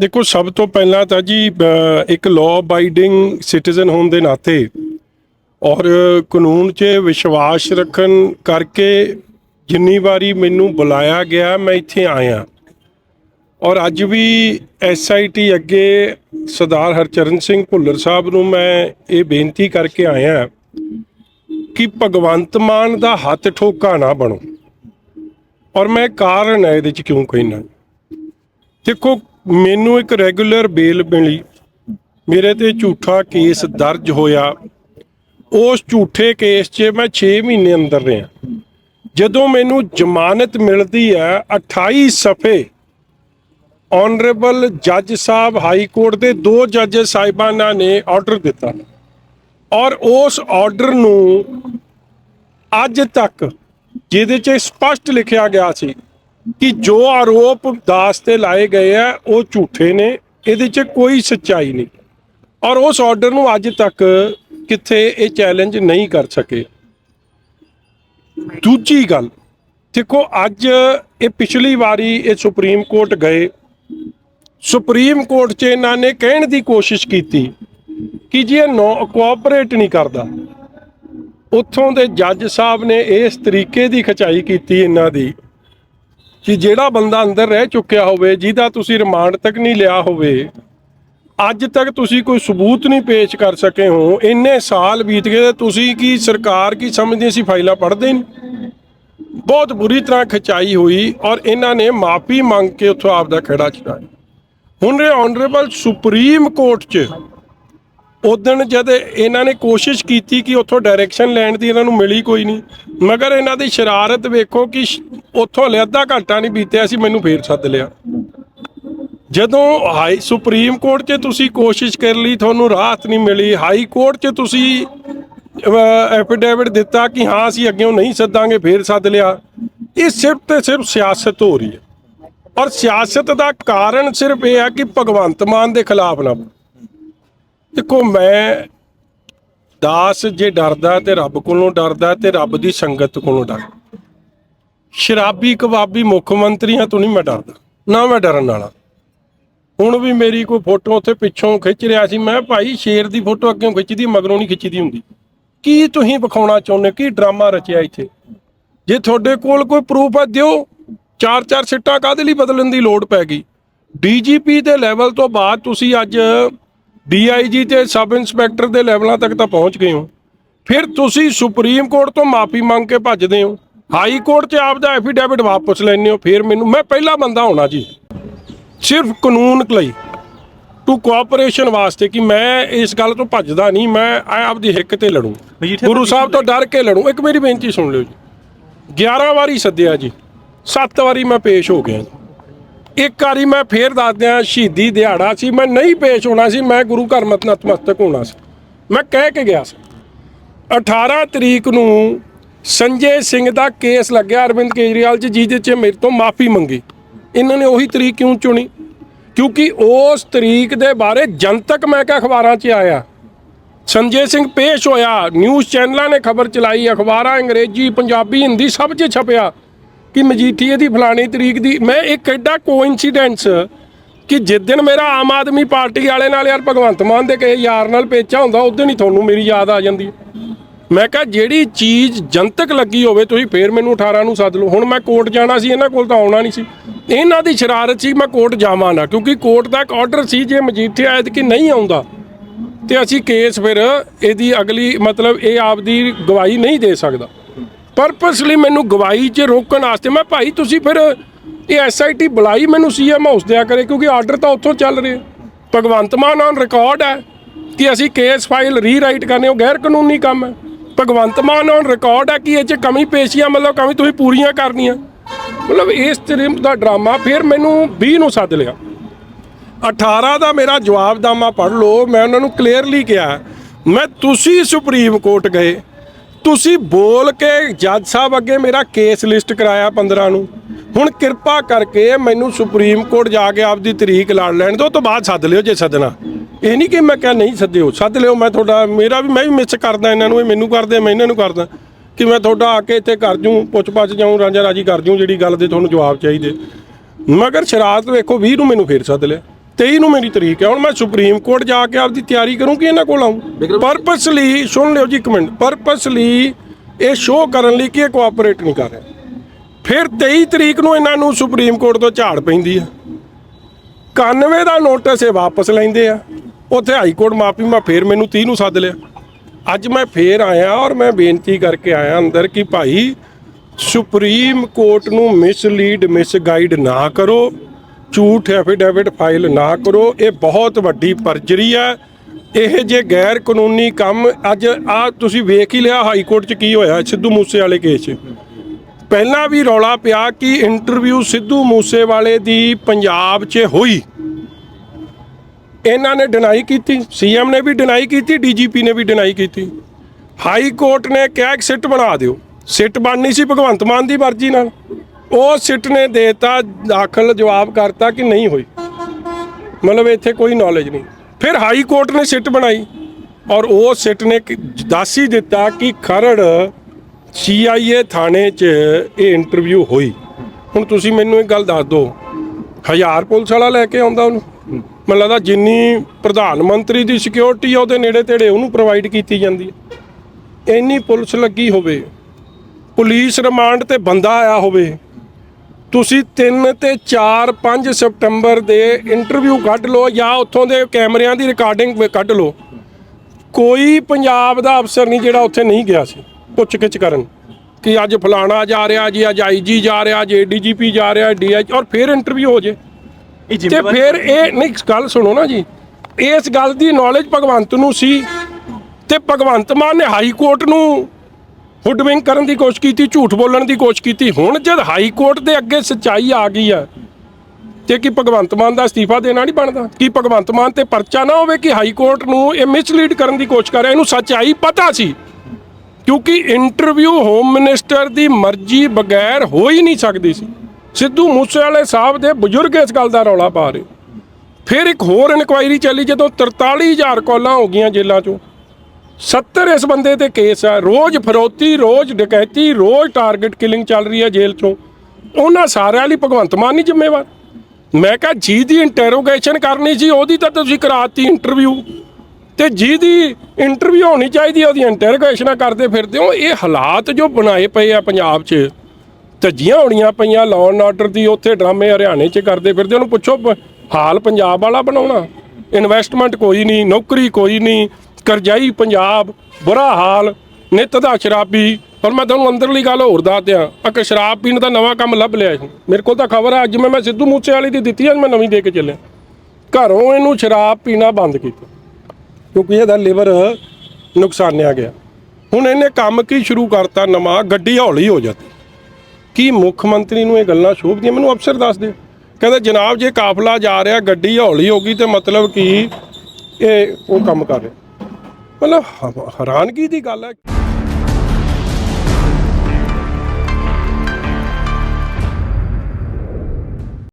ਦੇਖੋ, ਸਭ ਤੋਂ ਪਹਿਲਾਂ ਤਾਂ ਜੀ ਇੱਕ ਲਾਅ ਅਬਾਈਡਿੰਗ ਸਿਟੀਜ਼ਨ ਹੋਣ ਦੇ ਨਾਤੇ ਔਰ ਕਾਨੂੰਨ 'ਚ ਵਿਸ਼ਵਾਸ ਰੱਖਣ ਕਰਕੇ ਜਿੰਨੀ ਵਾਰੀ ਮੈਨੂੰ ਬੁਲਾਇਆ ਗਿਆ, ਮੈਂ ਇੱਥੇ ਆਇਆ। ਔਰ ਅੱਜ ਵੀ ਐਸਆਈਟੀ ਅੱਗੇ ਸਰਦਾਰ ਹਰਚਰਨ ਸਿੰਘ ਭੁੱਲਰ ਸਾਹਿਬ ਨੂੰ ਮੈਂ ਇਹ ਬੇਨਤੀ ਕਰਕੇ ਆਇਆ ਕਿ ਭਗਵੰਤ ਮਾਨ ਦਾ ਹੱਥ ਠੋਕਾ ਨਾ ਬਣੋ। ਔਰ ਮੈਂ ਕਾਰਨ ਹੈ ਇਹਦੇ ਚ ਕਿਉਂ ਕਹਿਣਾ ਦੇਖੋ, ਮੈਨੂੰ ਇੱਕ ਰੈਗੂਲਰ ਬੇਲ ਮਿਲੀ। ਮੇਰੇ ਤੇ ਝੂਠਾ ਕੇਸ ਦਰਜ ਹੋਇਆ। ਉਸ ਝੂਠੇ ਕੇਸ 'ਚ ਮੈਂ 6 ਮਹੀਨੇ ਅੰਦਰ ਰਿਹਾ। ਜਦੋਂ ਮੈਨੂੰ ਜ਼ਮਾਨਤ ਮਿਲਦੀ ਹੈ 28 ਸਫੇ ਆਨਰੇਬਲ ਜੱਜ ਸਾਹਿਬ ਹਾਈ ਕੋਰਟ ਦੇ ਦੋ ਜੱਜ ਸਾਹਿਬਾਨਾਂ ਨੇ ਆਰਡਰ ਦਿੱਤਾ। ਔਰ ਉਸ ਆਰਡਰ ਨੂੰ ਅੱਜ ਤੱਕ ਜਿਹਦੇ 'ਚ ਸਪਸ਼ਟ ਲਿਖਿਆ ਗਿਆ ਸੀ ਕਿ ਜੋ ਆਰੋਪ ਦਾਸ ਤੇ ਲਾਏ ਗਏ ਆ, ਉਹ ਝੂਠੇ ਨੇ, ਇਹਦੇ 'ਚ ਕੋਈ ਸੱਚਾਈ ਨਹੀਂ। ਔਰ ਉਸ ਆਰਡਰ ਨੂੰ ਅੱਜ ਤੱਕ ਕਿੱਥੇ ਇਹ ਚੈਲੰਜ ਨਹੀਂ ਕਰ ਸਕੇ। ਦੂਜੀ ਗੱਲ, ਦੇਖੋ ਅੱਜ ਇਹ ਪਿਛਲੀ ਵਾਰੀ ਇਹ ਸੁਪਰੀਮ ਕੋਰਟ ਗਏ। ਸੁਪਰੀਮ ਕੋਰਟ 'ਚ ਇਹਨਾਂ ਨੇ ਕਹਿਣ ਦੀ ਕੋਸ਼ਿਸ਼ ਕੀਤੀ ਕਿ ਜੀ ਇਹ ਨੋ ਕੋਆਪਰੇਟ ਨਹੀਂ ਕਰਦਾ। ਉੱਥੋਂ ਦੇ ਜੱਜ ਸਾਹਿਬ ਨੇ ਇਸ ਤਰੀਕੇ ਦੀ ਖਚਾਈ ਕੀਤੀ ਇਹਨਾਂ ਦੀ ਕਿ ਜਿਹੜਾ ਬੰਦਾ ਅੰਦਰ ਰਹਿ ਚੁੱਕਿਆ ਹੋਵੇ, ਜਿਹਦਾ ਤੁਸੀਂ ਰਿਮਾਂਡ ਤੱਕ ਨਹੀਂ ਲਿਆ ਹੋਵੇ, ਅੱਜ ਤੱਕ ਤੁਸੀਂ ਕੋਈ ਸਬੂਤ ਨਹੀਂ ਪੇਸ਼ ਕਰ ਸਕੇ ਹੋ, ਇੰਨੇ ਸਾਲ ਬੀਤ ਗਏ, ਤੁਸੀਂ ਕੀ ਸਰਕਾਰ ਕੀ ਸਮਝਦੇ ਸੀ, ਫਾਈਲਾਂ ਪੜ੍ਹਦੇ ਨਹੀਂ? ਬਹੁਤ ਬੁਰੀ ਤਰ੍ਹਾਂ ਖਚਾਈ ਹੋਈ ਔਰ ਇਹਨਾਂ ਨੇ ਮਾਫੀ ਮੰਗ ਕੇ ਉੱਥੋਂ ਆਪ ਦਾ ਖੜਾ ਛਡਾਇਆ। ਹੁਣ ਇਹ ਆਨਰੇਬਲ ਸੁਪਰੀਮ ਕੋਰਟ 'ਚ ਉਦਣ ਜਦ ਇਹਨਾਂ ਨੇ ਕੋਸ਼ਿਸ਼ ਕੀਤੀ ਕਿ ਉੱਥੋਂ ਡਾਇਰੈਕਸ਼ਨ ਲੈਣ ਦੀ ਇਹਨਾਂ ਨੂੰ ਮਿਲੀ ਕੋਈ ਨਹੀਂ, ਮਗਰ ਇਹਨਾਂ ਦੀ ਸ਼ਰਾਰਤ ਵੇਖੋ ਕਿ ਉੱਥੋਂ ਹਲੇ ਅੱਧਾ ਘੰਟਾ ਨਹੀਂ ਬੀਤਿਆ ਸੀ, ਮੈਨੂੰ ਫੇਰ ਸੱਦ ਲਿਆ। ਜਦੋਂ ਹਾਈ ਸੁਪਰੀਮ ਕੋਰਟ 'ਚ ਤੁਸੀਂ ਕੋਸ਼ਿਸ਼ ਕਰ ਲਈ, ਤੁਹਾਨੂੰ ਰਾਹਤ ਨਹੀਂ ਮਿਲੀ ਹਾਈ ਕੋਰਟ 'ਚ ਤੁਸੀਂ ਐਫੀਡੇਵਿਟ ਦਿੱਤਾ ਕਿ ਹਾਂ, ਅਸੀਂ ਅੱਗੇ ਨਹੀਂ ਸੱਦਾਂਗੇ, ਫੇਰ ਸੱਦ ਲਿਆ। ਇਹ ਸਿਰਫ ਤੇ ਸਿਰਫ ਸਿਆਸਤ ਹੋ ਰਹੀ ਹੈ। ਔਰ ਸਿਆਸਤ ਦਾ ਕਾਰਨ ਸਿਰਫ ਇਹ ਹੈ ਕਿ ਭਗਵੰਤ ਮਾਨ ਦੇ ਖਿਲਾਫ ਨਾ ਬੋਲੋ। ਦੇਖੋ, ਮੈਂ ਦਾਸ ਜੇ ਡਰਦਾ ਤੇ ਰੱਬ ਕੋਲੋਂ ਡਰਦਾ ਤੇ ਰੱਬ ਦੀ ਸੰਗਤ ਕੋਲੋਂ ਡਰਦਾ ਸ਼ਰਾਬੀ, ਕਬਾਬੀ ਮੁੱਖ ਮੰਤਰੀਆਂ ਤੋਂ ਨਹੀਂ ਮੈਂ ਡਰਦਾ, ਨਾ ਮੈਂ ਡਰਨ ਵਾਲਾ। ਹੁਣ ਵੀ ਮੇਰੀ ਕੋਈ ਫੋਟੋ ਉੱਥੇ ਪਿੱਛੋਂ ਖਿੱਚ ਰਿਹਾ ਸੀ, ਮੈਂ ਭਾਈ ਸ਼ੇਰ ਦੀ ਫੋਟੋ ਅੱਗੇ ਖਿੱਚਦੀ, ਮਗਰੋਂ ਨਹੀਂ ਖਿੱਚਦੀ ਹੁੰਦੀ। ਕੀ ਤੁਸੀਂ ਵਿਖਾਉਣਾ ਚਾਹੁੰਦੇ ਕੀ ਡਰਾਮਾ ਰਚਿਆ ਇੱਥੇ? ਜੇ ਤੁਹਾਡੇ ਕੋਲ ਕੋਈ ਪ੍ਰੂਫ ਹੈ, ਦਿਓ। ਚਾਰ ਚਾਰ ਸਿੱਟਾਂ ਕਾਹਦੇ ਲਈ ਬਦਲਣ ਦੀ ਲੋੜ ਪੈ ਗਈ? ਡੀਜੀਪੀ ਦੇ ਲੈਵਲ ਤੋਂ ਬਾਅਦ ਤੁਸੀਂ ਅੱਜ ਡੀਆਈਜੀ ਤੇ ਸਬ ਇੰਸਪੈਕਟਰ ਦੇ ਲੈਵਲਾਂ ਤੱਕ ਤਾਂ ਪਹੁੰਚ ਗਏ ਹੋ। ਫਿਰ ਤੁਸੀਂ ਸੁਪਰੀਮ ਕੋਰਟ ਤੋਂ ਮਾਫੀ ਮੰਗ ਕੇ ਭੱਜਦੇ ਹੋ। ਹਾਈ ਕੋਰਟ 'ਚ ਆਪਦਾ ਐਫੀਡੇਵਿਟ ਵਾਪਸ ਲੈਂਦੇ ਹੋ। ਫਿਰ ਮੈਨੂੰ ਮੈਂ ਪਹਿਲਾ ਬੰਦਾ ਹੋਣਾ ਜੀ। ਸਿਰਫ ਕਾਨੂੰਨ ਲਈ। ਟੂ ਕੋਆਪਰੇਸ਼ਨ ਵਾਸਤੇ ਕਿ ਮੈਂ ਇਸ ਗੱਲ ਤੋਂ ਭੱਜਦਾ ਨਹੀਂ ਮੈਂ ਆਪਦੀ ਹਿੱਕ ਤੇ ਲੜੂੰ। ਗੁਰੂ ਸਾਹਿਬ ਤੋਂ ਡਰ ਕੇ ਲੜੂੰ। ਇੱਕ ਮੇਰੀ ਬੇਨਤੀ ਸੁਣ ਲਿਓ ਜੀ। 11 ਵਾਰੀ ਸੱਦਿਆ ਜੀ। 7 ਵਾਰੀ ਮੈਂ ਪੇਸ਼ ਹੋ ਗਿਆ ਜੀ। ਇੱਕ ਵਾਰੀ ਮੈਂ ਫੇਰ ਦੱਸ ਦਿਆਂ, ਸ਼ਹੀਦੀ ਦਿਹਾੜਾ ਸੀ, ਮੈਂ ਨਹੀਂ ਪੇਸ਼ ਹੋਣਾ ਸੀ, ਮੈਂ ਗੁਰੂ ਘਰ ਮਤ, ਨਤਮਸਤਕ ਹੋਣਾ ਸੀ। ਮੈਂ ਕਹਿ ਕੇ ਗਿਆ ਸੀ। 18 ਤਰੀਕ ਨੂੰ ਸੰਜੇ ਸਿੰਘ ਦਾ ਕੇਸ ਲੱਗਿਆ ਅਰਵਿੰਦ ਕੇਜਰੀਵਾਲ ਜੀ, ਜਿਹਦੇ 'ਚ ਮੇਰੇ ਤੋਂ ਮਾਫੀ ਮੰਗੀ। ਇਹਨਾਂ ਨੇ ਉਹੀ ਤਰੀਕ ਕਿਉਂ ਚੁਣੀ? ਕਿਉਂਕਿ ਉਸ ਤਰੀਕ ਦੇ ਬਾਰੇ ਜਨਤਕ ਮੈਂ ਕਿਹਾ ਅਖਬਾਰਾਂ 'ਚ ਆਇਆ। ਸੰਜੇ ਸਿੰਘ ਪੇਸ਼ ਹੋਇਆ, ਨਿਊਜ਼ ਚੈਨਲਾਂ ਨੇ ਖਬਰ ਚਲਾਈ, ਅਖਬਾਰਾਂ, ਅੰਗਰੇਜ਼ੀ, ਪੰਜਾਬੀ, ਹਿੰਦੀ, ਸਭ 'ਚ ਛਪਿਆ। ਕਿ ਮਜੀਠੀਏ ਦੀ ਫਲਾਣੀ ਤਰੀਕ ਦੀ, ਮੈਂ ਇਹ ਐਡਾ ਕੋਇਨਸੀਡੈਂਸ ਕਿ ਜਿਸ ਦਿਨ ਮੇਰਾ ਆਮ ਆਦਮੀ ਪਾਰਟੀ ਵਾਲੇ ਨਾਲ ਯਾਰ ਭਗਵੰਤ ਮਾਨ ਦੇ ਕਿਸੇ ਯਾਰ ਨਾਲ ਪੇਚਾ ਹੁੰਦਾ, ਉਸ ਦਿਨ ਹੀ ਤੁਹਾਨੂੰ ਮੇਰੀ ਯਾਦ ਆ ਜਾਂਦੀ ਮੈਂ ਕਿਹਾ, ਜਿਹੜੀ ਚੀਜ਼ ਜਨਤਕ ਲੱਗੀ ਹੋਵੇ, ਤੁਸੀਂ ਫੇਰ ਮੈਨੂੰ 18 ਨੂੰ ਸੱਦ ਲਓ। ਹੁਣ ਮੈਂ ਕੋਰਟ ਜਾਣਾ ਸੀ, ਇਹਨਾਂ ਕੋਲ ਤਾਂ ਆਉਣਾ ਨਹੀਂ ਸੀ। ਇਹਨਾਂ ਦੀ ਸ਼ਰਾਰਤ ਸੀ, ਮੈਂ ਕੋਰਟ ਜਾਵਾਂ ਨਾ, ਕਿਉਂਕਿ ਕੋਰਟ ਦਾ ਇੱਕ ਆਰਡਰ ਸੀ, ਜੇ ਮਜੀਠੀਆ ਐਤ ਕਿ ਨਹੀਂ ਆਉਂਦਾ, ਤੇ ਅਸੀਂ ਕੇਸ ਫਿਰ ਇਹਦੀ ਅਗਲੀ ਮਤਲਬ ਇਹ ਆਪਦੀ ਗਵਾਹੀ ਨਹੀਂ ਦੇ ਸਕਦਾ। ਪਰਪਸਲੀ ਮੈਨੂੰ ਗਵਾਹੀ 'ਚ ਰੋਕਣ ਵਾਸਤੇ ਮੈਂ ਭਾਈ, ਤੁਸੀਂ ਫਿਰ ਇਹ ਐਸਆਈਟੀ ਬੁਲਾਈ ਮੈਨੂੰ ਸੀਐਮ ਹਾਊਸ ਦਿਆ ਕਰੇ, ਕਿਉਂਕਿ ਆਰਡਰ ਤਾਂ ਉੱਥੋਂ ਚੱਲ ਰਿਹਾ ਭਗਵੰਤ ਮਾਨ ਔਨ ਰਿਕਾਰਡ ਹੈ ਕਿ ਅਸੀਂ ਕੇਸ ਫਾਈਲ ਰੀਰਾਈਟ ਕਰਨੇ, ਉਹ ਗੈਰ ਕਾਨੂੰਨੀ ਕੰਮ ਹੈ। ਭਗਵੰਤ ਮਾਨ ਔਨ ਰਿਕਾਰਡ ਹੈ ਕਿ ਇਹ 'ਚ ਕਮੀ ਪੇਸ਼ੀਆਂ ਮਤਲਬ ਕਮੀ ਤੁਸੀਂ ਪੂਰੀਆਂ ਕਰਨੀਆਂ। ਮਤਲਬ ਇਸ ਤਰ੍ਹਾਂ ਦਾ ਡਰਾਮਾ ਫਿਰ ਮੈਨੂੰ 20 ਨੂੰ ਸੱਦ ਲਿਆ। 18 ਦਾ ਮੇਰਾ ਜਵਾਬਨਾਮਾ ਪੜ੍ਹ ਲਓ, ਮੈਂ ਉਹਨਾਂ ਨੂੰ ਕਲੀਅਰਲੀ ਕਿਹਾ, ਮੈਂ ਤੁਸੀਂ ਸੁਪਰੀਮ ਕੋਰਟ ਗਏ। ਤੁਸੀਂ ਬੋਲ ਕੇ ਜੱਜ ਸਾਹਿਬ ਅੱਗੇ ਮੇਰਾ ਕੇਸ ਲਿਸਟ ਕਰਾਇਆ 15 ਨੂੰ। ਹੁਣ ਕਿਰਪਾ ਕਰਕੇ ਮੈਨੂੰ ਸੁਪਰੀਮ ਕੋਰਟ ਜਾ ਕੇ ਆਪਦੀ ਤਰੀਕ ਲੜ ਲੈਣ ਦਿਓ ਤੋਂ ਬਾਅਦ ਸੱਦ ਲਿਓ ਜੇ ਸੱਦਣਾ। ਇਹ ਨਹੀਂ ਕਿ ਮੈਂ ਕਿਹਾ ਨਹੀਂ ਸੱਦਿਓ, ਸੱਦ ਲਿਓ, ਮੈਂ ਤੁਹਾਡਾ, ਮੇਰਾ ਵੀ, ਮੈਂ ਵੀ ਮਿਸ ਕਰਦਾ ਇਹਨਾਂ ਨੂੰ, ਇਹ ਮੈਨੂੰ ਕਰਦੇ, ਮੈਂ ਇਹਨਾਂ ਨੂੰ ਕਰਦਾ। ਕਿ ਮੈਂ ਤੁਹਾਡਾ ਆ ਕੇ ਇੱਥੇ ਕਰ ਜੂੰ ਪੁੱਛ ਪੱਛ ਜਾਊਂ ਰਾਂਝਾ ਰਾਜੀ ਕਰ ਜੂੰ, ਜਿਹੜੀ ਗੱਲ ਦੇ ਤੁਹਾਨੂੰ ਜਵਾਬ ਚਾਹੀਦੇ। ਮਗਰ ਸ਼ਰਾਰਤ ਵੇਖੋ 20 ਨੂੰ ਮੈਨੂੰ ਫੇਰ ਸੱਦ ਲਿਆ। 23 ਨੂੰ ਮੇਰੀ ਤਰੀਕ ਹੈ। ਹੁਣ ਮੈਂ ਸੁਪਰੀਮ ਕੋਰਟ ਜਾ ਕੇ ਆਪਦੀ ਤਿਆਰੀ ਕਰੂੰ ਕਿ ਇਹਨਾਂ ਕੋਲ ਆਉਂ ਪਰਪਸਲੀ ਸੁਣ ਲਿਓ ਜੀ ਇੱਕ ਮਿੰਟ। ਪਰਪਸਲੀ ਇਹ ਸ਼ੋਅ ਕਰਨ ਲਈ ਕਿ ਇਹ ਕੋਆਪਰੇਟ ਨਹੀਂ ਕਰ ਰਿਹਾ। ਫਿਰ 23 ਤਰੀਕ ਨੂੰ ਇਹਨਾਂ ਨੂੰ ਸੁਪਰੀਮ ਕੋਰਟ ਤੋਂ ਝਾੜ ਪੈਂਦੀ ਆ। 91 ਦਾ ਨੋਟਿਸ ਇਹ ਵਾਪਸ ਲੈਂਦੇ ਆ। ਉੱਥੇ ਹਾਈ ਕੋਰਟ ਮਾਫੀ ਮੈਂ ਫੇਰ ਮੈਨੂੰ 30 ਨੂੰ ਸੱਦ ਲਿਆ। ਅੱਜ ਮੈਂ ਫੇਰ ਆਇਆ ਔਰ ਮੈਂ ਬੇਨਤੀ ਕਰਕੇ ਆਇਆ ਅੰਦਰ ਕਿ ਭਾਈ ਸੁਪਰੀਮ ਕੋਰਟ ਨੂੰ ਮਿਸਲੀਡ ਮਿਸਗਾਈਡ ਨਾ ਕਰੋ। ਝੂਠ ਐਫੀਡੇਵਿਟ ਫਾਈਲ ਨਾ ਕਰੋ, ਇਹ ਬਹੁਤ ਵੱਡੀ ਪਰਜਰੀ ਹੈ ਇਹ ਜੇ ਗੈਰ ਕਾਨੂੰਨੀ ਕੰਮ, ਅੱਜ ਆ ਤੁਸੀਂ ਵੇਖ ਹੀ ਲਿਆ ਹਾਈ ਕੋਰਟ 'ਚ ਕੀ ਹੋਇਆ ਸਿੱਧੂ ਮੂਸੇ ਵਾਲੇ ਕੇਸ 'ਚ। ਪਹਿਲਾਂ ਵੀ ਰੌਲਾ ਪਿਆ ਕਿ ਇੰਟਰਵਿਊ ਸਿੱਧੂ ਮੂਸੇਵਾਲੇ ਦੀ ਪੰਜਾਬ 'ਚ ਹੋਈ। ਇਹਨਾਂ ਨੇ ਡਿਨਾਈ ਕੀਤੀ ਸੀਐਮ ਨੇ ਵੀ ਡਿਨਾਈ ਕੀਤੀ ਡੀਜੀਪੀ ਨੇ ਵੀ ਡਿਨਾਈ ਕੀਤੀ। ਹਾਈ ਕੋਰਟ ਨੇ ਕਿਹਾ ਕਿ ਸਿੱਟ ਬਣਾ ਦਿਓ। ਸਿੱਟ ਬਣਨੀ ਸੀ ਭਗਵੰਤ ਮਾਨ ਦੀ ਮਰਜ਼ੀ ਨਾਲ। ਉਹ ਸਿੱਟ ਨੇ ਦੇਤਾ, ਦਾਖਲ, ਜਵਾਬ ਕਰਤਾ ਕਿ ਨਹੀਂ ਹੋਈ। ਮਤਲਬ ਇੱਥੇ ਕੋਈ ਨੌਲੇਜ ਨਹੀਂ। ਫਿਰ ਹਾਈ ਕੋਰਟ ਨੇ ਸਿੱਟ ਬਣਾਈ ਔਰ ਉਹ ਸਿੱਟ ਨੇ ਦੱਸ ਹੀ ਦਿੱਤਾ ਕਿ ਖਰੜ ਸੀਆਈਏ ਥਾਣੇ 'ਚ ਇਹ ਇੰਟਰਵਿਊ ਹੋਈ। ਹੁਣ ਤੁਸੀਂ ਮੈਨੂੰ ਇੱਕ ਗੱਲ ਦੱਸ ਦਿਓ, ਹਜ਼ਾਰ ਪੁਲਿਸ ਵਾਲਾ ਲੈ ਕੇ ਆਉਂਦਾ ਉਹਨੂੰ? ਮੈਨੂੰ ਲੱਗਦਾ ਜਿੰਨੀ ਪ੍ਰਧਾਨ ਮੰਤਰੀ ਦੀ ਸਿਕਿਉਰਿਟੀ ਆ, ਉਹਦੇ ਨੇੜੇ ਤੇੜੇ ਉਹਨੂੰ ਪ੍ਰੋਵਾਈਡ ਕੀਤੀ ਜਾਂਦੀ ਹੈ। ਇੰਨੀ ਪੁਲਿਸ ਲੱਗੀ ਹੋਵੇ, ਪੁਲਿਸ ਰਿਮਾਂਡ ਤੇ ਬੰਦਾ ਆਇਆ ਹੋਵੇ ਤੁਸੀਂ 3 ਤੇ 4 5 ਸਤੰਬਰ ਦੇ ਇੰਟਰਵਿਊ ਕੱਢ ਲਓ ਜਾਂ ਉੱਥੋਂ ਦੇ ਕੈਮਰਿਆਂ ਦੀ ਰਿਕਾਰਡਿੰਗ ਕੱਢ ਲਓ। ਕੋਈ ਪੰਜਾਬ ਦਾ ਅਫਸਰ ਨਹੀਂ ਜਿਹੜਾ ਉੱਥੇ ਨਹੀਂ ਗਿਆ ਸੀ ਪੁੱਛ ਗਿੱਛ ਕਰਨ ਕਿ ਅੱਜ ਫਲਾਣਾ ਜਾ ਰਿਹਾ ਜੀ ਅੱਜ ਆਈਜੀ ਜਾ ਰਿਹਾ ਅੱਜ ਏਡੀਜੀਪੀ ਜਾ ਰਿਹਾ ਡੀਆਈਜੀ ਔਰ ਫਿਰ ਇੰਟਰਵਿਊ ਹੋ ਜੇ। ਤੇ ਫਿਰ ਇਹ ਨਹੀਂ ਗੱਲ ਸੁਣੋ ਨਾ ਜੀ। ਇਸ ਗੱਲ ਦੀ ਨੌਲੇਜ ਭਗਵੰਤ ਨੂੰ ਸੀ ਤੇ ਭਗਵੰਤ ਮਾਨ ਨੇ ਹਾਈ ਕੋਰਟ ਨੂੰ ਹੁਡਵਿੰਗ ਕਰਨ ਦੀ ਕੋਸ਼ਿਸ਼ ਕੀਤੀ, ਝੂਠ ਬੋਲਣ ਦੀ ਕੋਸ਼ਿਸ਼ ਕੀਤੀ। ਹੁਣ ਜਦ ਹਾਈ ਕੋਰਟ ਦੇ ਅੱਗੇ ਸੱਚਾਈ ਆ ਗਈ ਆ ਤੇ ਕੀ ਭਗਵੰਤ ਮਾਨ ਦਾ ਅਸਤੀਫਾ ਦੇਣਾ ਨਹੀਂ ਬਣਦਾ? ਕੀ ਭਗਵੰਤ ਮਾਨ ਤੇ ਪਰਚਾ ਨਾ ਹੋਵੇ ਕਿ ਹਾਈ ਕੋਰਟ ਨੂੰ ਇਹ ਮਿਸਲੀਡ ਕਰਨ ਦੀ ਕੋਸ਼ਿਸ਼ ਕਰ ਰਿਹਾ? ਇਹਨੂੰ ਸੱਚਾਈ ਪਤਾ ਸੀ। ਕਿਉਂਕਿ ਇੰਟਰਵਿਊ ਹੋਮ ਮਿਨਿਸਟਰ ਦੀ ਮਰਜ਼ੀ ਬਗੈਰ ਹੋ ਹੀ ਨਹੀਂ ਸਕਦੀ ਸੀ। ਸਿੱਧੂ ਮੂਸੇਵਾਲੇ ਸਾਹਿਬ ਦੇ ਬਜ਼ੁਰਗ ਇਸ ਗੱਲ ਦਾ ਰੌਲਾ ਪਾ ਰਹੇ ਫਿਰ ਇੱਕ ਹੋਰ ਇਨਕੁਆਇਰੀ ਚੱਲੀ, ਜਦੋਂ 43000 ਕਾਲਾਂ ਹੋ ਗਈਆਂ ਜੇਲ੍ਹਾਂ 'ਚੋਂ। 70 ਇਸ ਬੰਦੇ ਤੇ ਕੇਸ ਹੈ ਰੋਜ਼ ਫਰੋਤੀ ਰੋਜ਼ ਡਕੈਤੀ ਰੋਜ਼ ਟਾਰਗੇਟ ਕਿਲਿੰਗ ਚੱਲ ਰਹੀ ਹੈ ਜੇਲ੍ਹ 'ਚੋਂ। ਉਹਨਾਂ ਸਾਰਿਆਂ ਲਈ ਭਗਵੰਤ ਮਾਨ ਨਹੀਂ ਜ਼ਿੰਮੇਵਾਰ। ਮੈਂ ਕਿਹਾ ਜੀ ਦੀ ਇੰਟਰੋਗੇਸ਼ਨ ਕਰਨੀ ਸੀ ਉਹਦੀ ਤਾਂ ਤੁਸੀਂ ਕਰਾਤੀ ਇੰਟਰਵਿਊ ਤੇ ਜਿਹਦੀ ਇੰਟਰਵਿਊ ਹੋਣੀ ਚਾਹੀਦੀ ਹੈ, ਉਹਦੀ ਇੰਟਰੋਗੇਸ਼ਨਾਂ ਕਰਦੇ ਫਿਰਦੇ ਹੋ। ਇਹ ਹਾਲਾਤ ਜੋ ਬਣਾਏ ਪਏ ਆ ਪੰਜਾਬ 'ਚ ਧੱਜੀਆਂ ਹੋਣੀਆਂ ਪਈਆਂ ਲਾਅ ਐਂਡ ਆਰਡਰ ਦੀ ਉੱਥੇ ਡਰਾਮੇ ਹਰਿਆਣੇ 'ਚ ਕਰਦੇ ਫਿਰਦੇ ਉਹਨੂੰ ਪੁੱਛੋ ਪ- ਹਾਲ ਪੰਜਾਬ ਵਾਲਾ ਬਣਾਉਣਾ। ਇਨਵੈਸਟਮੈਂਟ ਕੋਈ ਨਹੀਂ ਨੌਕਰੀ ਕੋਈ ਨਹੀਂ। ਕਰਜ਼ਾਈ ਪੰਜਾਬ, ਬੁਰਾ ਹਾਲ, ਨਿੱਤ ਦਾ ਸ਼ਰਾਬੀ। ਪਰ ਮੈਂ ਤੁਹਾਨੂੰ ਅੰਦਰਲੀ ਗੱਲ ਹੋਰ ਦੱਸਦਿਆਂ ਦਿਆਂ ਸ਼ਰਾਬ ਪੀਣ ਦਾ ਨਵਾਂ ਕੰਮ ਲੱਭ ਲਿਆ ਸੀ, ਮੇਰੇ ਕੋਲ ਤਾਂ ਖਬਰ ਆ, ਅੱਜ ਮੈਂ ਮੈਂ ਸਿੱਧੂ ਮੂਸੇਵਾਲੇ ਦੀ ਦਿੱਤੀ ਅੱਜ ਮੈਂ ਨਵੀਂ ਦੇ ਕੇ ਚੱਲਿਆ। ਘਰੋਂ ਇਹਨੂੰ ਸ਼ਰਾਬ ਪੀਣਾ ਬੰਦ ਕੀਤਾ। ਕਿਉਂਕਿ ਇਹਦਾ ਲਿਵਰ ਨੁਕਸਾਨਿਆ ਗਿਆ। ਹੁਣ ਇਹਨੇ ਕੰਮ ਕੀ ਸ਼ੁਰੂ ਕਰਤਾ ਨਵਾਂ, ਗੱਡੀ ਹੌਲੀ ਹੋ ਜਾਂਦੀ। ਕੀ ਮੁੱਖ ਮੰਤਰੀ ਨੂੰ ਇਹ ਗੱਲਾਂ ਸ਼ੋਭਦੀਆਂ? ਮੈਨੂੰ ਅਫਸਰ ਦੱਸ ਦੇ ਕਹਿੰਦਾ, ਜਨਾਬ, ਜੇ ਕਾਫਲਾ ਜਾ ਰਿਹਾ, ਗੱਡੀ ਹੌਲੀ ਹੋ ਗਈ ਤੇ ਮਤਲਬ ਕੀ ਇਹ ਉਹ ਕੰਮ ਕਰ ਰਿਹਾ? ਮਤਲਬ ਹ- ਹੈਰਾਨਗੀ ਦੀ ਗੱਲ ਹੈ।